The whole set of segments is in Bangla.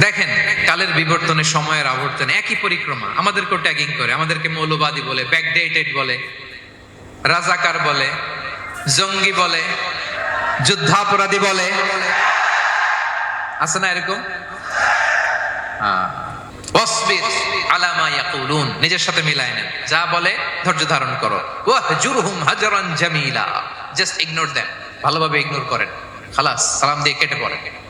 দেখেন, কালের বিবর্তনে সময়ের আবর্তনে একই পরিক্রমা। আমাদেরকেও ট্যাগিং করে, আমাদেরকে মৌলবাদী বলে ব্যাকডেটেড বলে, রাজাকার বলে, জঙ্গি বলে, যুদ্ধাপরাধী বলে। আছে না এরকম? নিজের সাথে মিলায় নেন যা বলে, ধৈর্য ধারণ করো। জামিলা। জাস্ট ইগনোর দেন ভালোভাবে ইগনোর করেন। খালাস, সালাম দিয়ে কেটে পড়েন।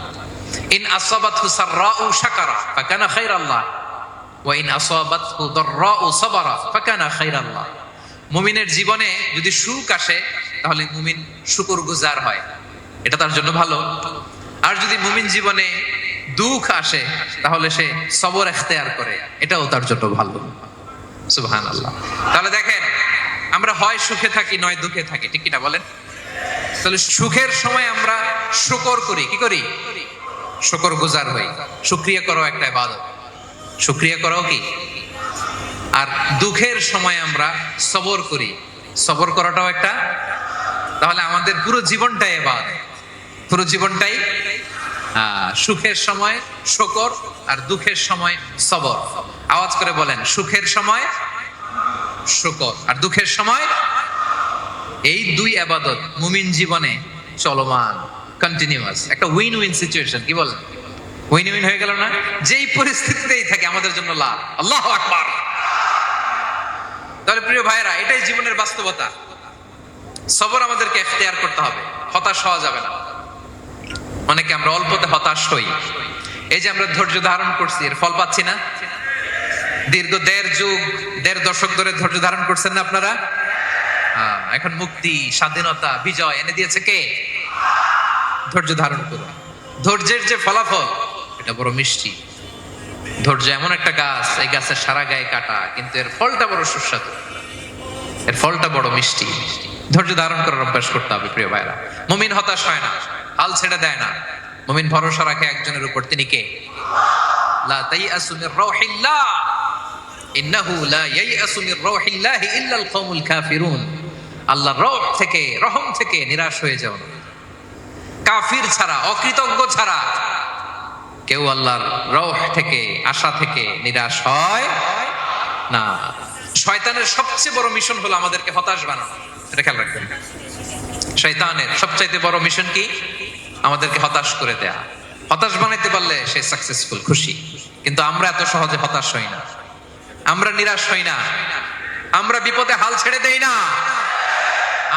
ইন সাররাউ শাকারা ফাকানা ওয়া ইন দাররাউ সাবারা ফাকানা মুমিনের জীবনে যদি সুখ আসে, তাহলে মুমিন শুকর গুজার হয়। এটা তার জন্য ভালো। আর যদি মুমিন জীবনে দুঃখ আসে, তাহলে সে সবর এখতেয়ার করে। এটাও তার জন্য ভালো। সুবহান আল্লাহ তাহলে দেখেন, আমরা হয় সুখে থাকি, নয় দুঃখে থাকি। ঠিক কিনা বলেন? তাহলে সুখের সময় আমরা শুকর করি। কি করি? শুকর গুজার হই। শুক্রিয়া করো একটা ইবাদত। শুক্রিয়া করাও কি? আর দুঃখের সময় আমরা সবর করি। সবর করাটাও একটা? তাহলে আমাদের পুরো জীবনটাই এবাদ পুরো জীবনটাই সুখের সময় শকর আর দুঃখের সময় সবর। আওয়াজ করে বলেন, সুখের সময় শকর আর দুঃখের সময়? এই দুই আবাদত মুমিন জীবনে চলমান। কন্টিনিউয়াস একটা উইন উইন সিচুয়েশন কি বলেন? উইন উইন হয়ে গেল না? যেই পরিস্থিতিতেই থাকে, আমাদের জন্য লাভ। আল্লাহ আকবার। তাহলে প্রিয় ভাইরা এটাই জীবনের বাস্তবতা। সবর আমাদেরকে এখতিয়ার করতে হবে। হতাশ হওয়া যাবে না। অনেকে আমরা অল্পতে হতাশ হই। এই যে আমরা ধৈর্য ধারণ করছি, এর ফল পাচ্ছি না। দীর্ঘ দেড় যুগ, দেড় দশক ধরে ধৈর্য ধারণ করছেন না আপনারা? এখন মুক্তি, স্বাধীনতা, বিজয় এনে দিয়েছে কে? ধৈর্য ধারণ করুন। ধৈর্যের যে ফলাফল, এটা বড় মিষ্টি। ধৈর্য এমন একটা গাছ, এই গাছের সারা গায়ে কাটা, কিন্তু এর ফলটা বড় সুস্বাদু। এর ফলটা বড় মিষ্টি। ধৈর্য ধারণ করার অভ্যাস করতে হবে, প্রিয় ভাইরা। মুমিন হতাশ হয় না, হাল ছেড়ে দেয় না। মুমিন ভরসা রাখে একজনের উপর, তিনি কে? লা তাইয়াসু মির রাউহিল্লাহ ইন্নাহু লা ইয়াইয়াসু মির রাউহিল্লাহি ইল্লাল কওমুল কাফিরুন। আল্লাহর রহ থেকে, রহম থেকে নিরাশ হয়ে যাও না। কাফির ছাড়া, অকৃতজ্ঞ ছাড়া কেউ আল্লাহর রহ থেকে, আশা থেকে নিরাশ হয় না। শয়তানের সবচেয়ে বড় মিশন হলো আমাদেরকে হতাশ বানানো। এটা খেয়াল রাখবেন। শয়তানের সবচাইতে বড় মিশন কি? আমাদেরকে হতাশ করে দেয়া। হতাশ বানাইতে পারলে সে সাকসেসফুল খুশি। কিন্তু আমরা এত সহজে হতাশ হই না। আমরা নিরাশ হই না। আমরা বিপদে হাল ছেড়ে দেই না।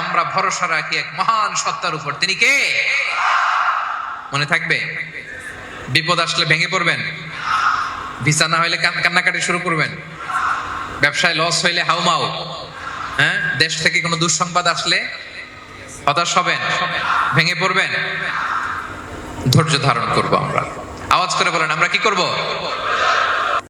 আমরা ভরসা রাখি এক মহান সত্তার উপর। তিনি কে? মনে থাকবে? বিপদ আসলে ভেঙে পড়বেন। ভিসা না হইলে কান্নাকাটি শুরু করবেন। ব্যবসায় লস হইলে হাউমাউ হ্যাঁ? দেশ থেকে কোনো দুঃসংবাদ আসলে হতাশ হবেন, ভেঙে পড়বেন। ধৈর্য ধারণ করব আমরা। আওয়াজ করে বলেন, আমরা কি করব?